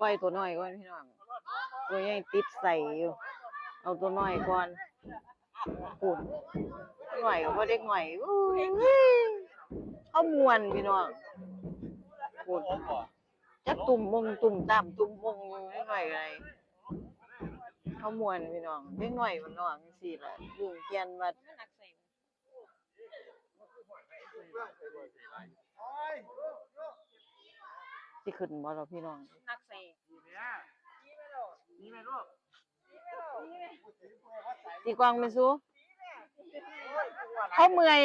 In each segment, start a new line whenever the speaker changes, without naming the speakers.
ปล่อยตัวน้อยก่อนพี่น้องตัวใหญ่ติดใส่อยู่ เอาตัวน้อยก่อนปุ่นหน่อยก็เด็กหน่อยอู้ยเขามวนพี่น้องปุ่นจักตุ่มมงตุ่มตามตุ่มมงเด็กหน่อยอะไรเขามวนพี่น้องเด็กหน่อยมันน้องจังซี่ละยุงเกียนว่าสิขึ้นบ่ล่ะพี่น้อง
นัก เสก
ตีกวางไปสู้เขาเมื่อย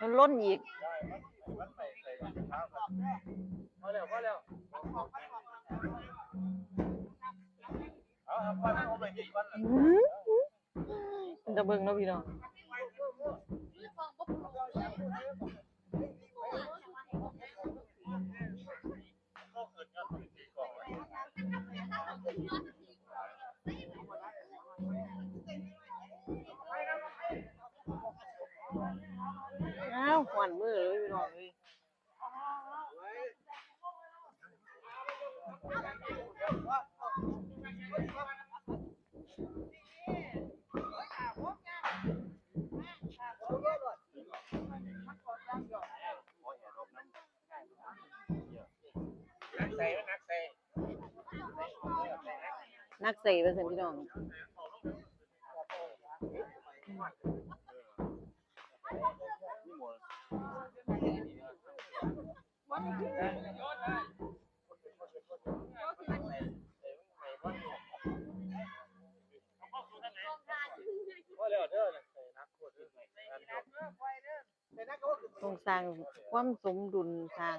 มันล้นอีกอื้อมัน จะเบิ่งเนาะพี่น้อง อ้าวหวานมือเลยพี่น้องเลย นักเสไปสิพี่น้องต้องสร้างความสมดุลทาง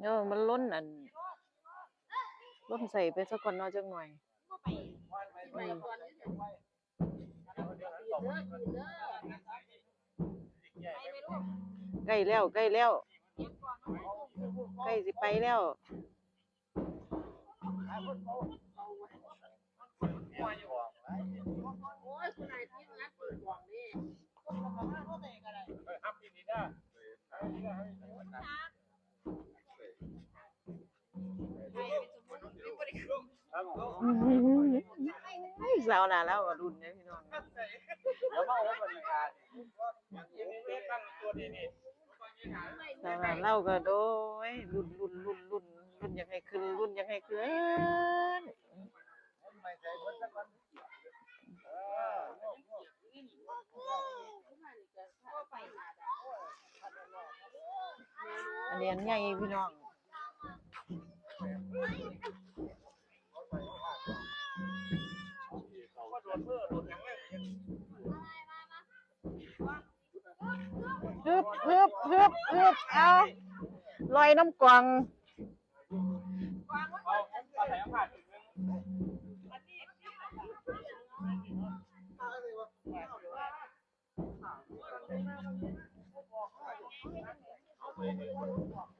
เนาะมันล้นอันล้นใส่ไปสักก่อนเนาะจักหน่อยใกล้แล้วใกล้แล้วใกล้สิไปแล้ว สาวหนาแล้วก็รุ่นเนี่ยพี่น้องสาวหนาเล่าก็โดยรุ่นรุ่นรุ่นรุ่นรุ่นยังไงขึ้นรุ่นยังไงขึ้นอันนี้อันใหญ่พี่น้อง ฮึบฮึบฮึบฮึบเอาลอยน้ำกวางเอา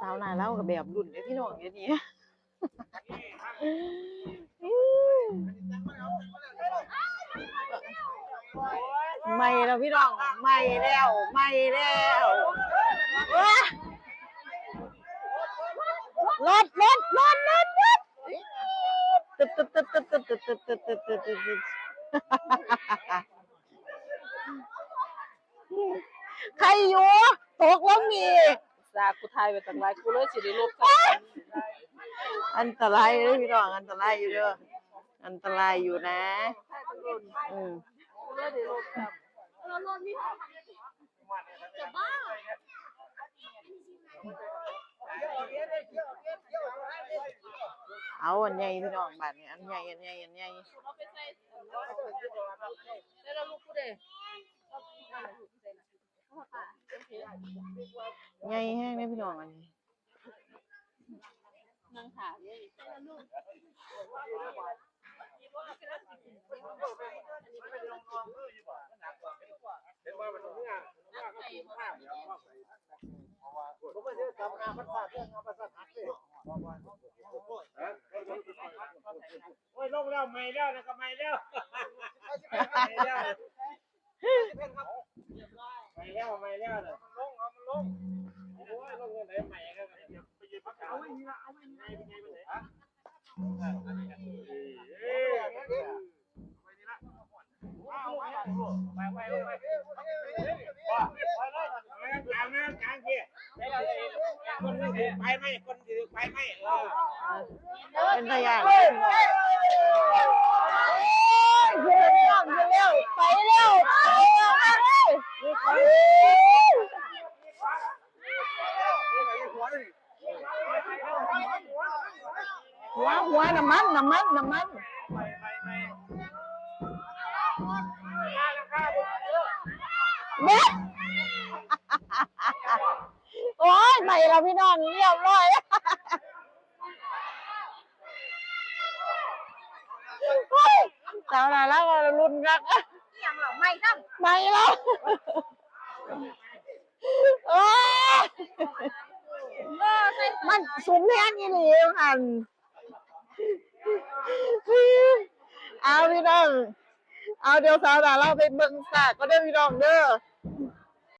สาวหน้าเล่ากับแบบรุ่นเด้อพี่น้องเดี๋ยวนี้ไม่แล้วพี่น้องไม่แล้วไม่แล้ว ตึ๊ดตึ๊ดตึ๊ดตึ๊ดตึ๊ดตึ๊ดใครอยู่ตกแล้วมี
ซากูทายไปตั้งหลายกูเลยสิได้ลบกัน
อันตรายเลยพี่น้องอันตรายอยู่เด้ออันตรายอยู่นะ อืม
กูเลยได้ลบกัน จะบ้า
เอาอันใหญ่พี่น้องบาดนี้อันใหญ่อันใหญ่อันใหญ่
เอาไปใส่แล้วลูกกูเด้
ใหญ่แห้งเลยพี่น้องอันนี้
นั่งถาเลย
โอ้ยลงแล้ว ไม่แล้วนะก็ไม่แล้วไม่แล้วไม่แล้วไม่แล้วนะลงเอามันลงโอ้ยลงยังไงใหม่กันไปยืนพักกาเอาไม่มีละเอาไม่มีละเป็นไงเป็นไงฮะเอ้ยไปนี่ละเอาไปไปไปไปว่าไปเลยกลางนะกลางเกี่ย คนถือไปไหมคนถือไปไหมเออ
เป็นตะยานเลยพี่น้องเฮ้ยพี่น้องเร็วไปเร็วไปเร็วหัวหัวน้ำมันน้ำมันน้ำมันเบ็ด โอ้ยไปแล้วพี่น้องเรียบร้อยแล้วเฮ้ยสาวนาแล้วก็รุนกัน
ยังเหรอไม่ต้อง
ไม่แล้วโอ้ย
เออใส่
มันสุมแห้งอีหลีหันเอาพี่น้อง เอาเดี๋ยวสาวนาเราไปเบิ่งสากก็ได้อพี่น้องเด้อ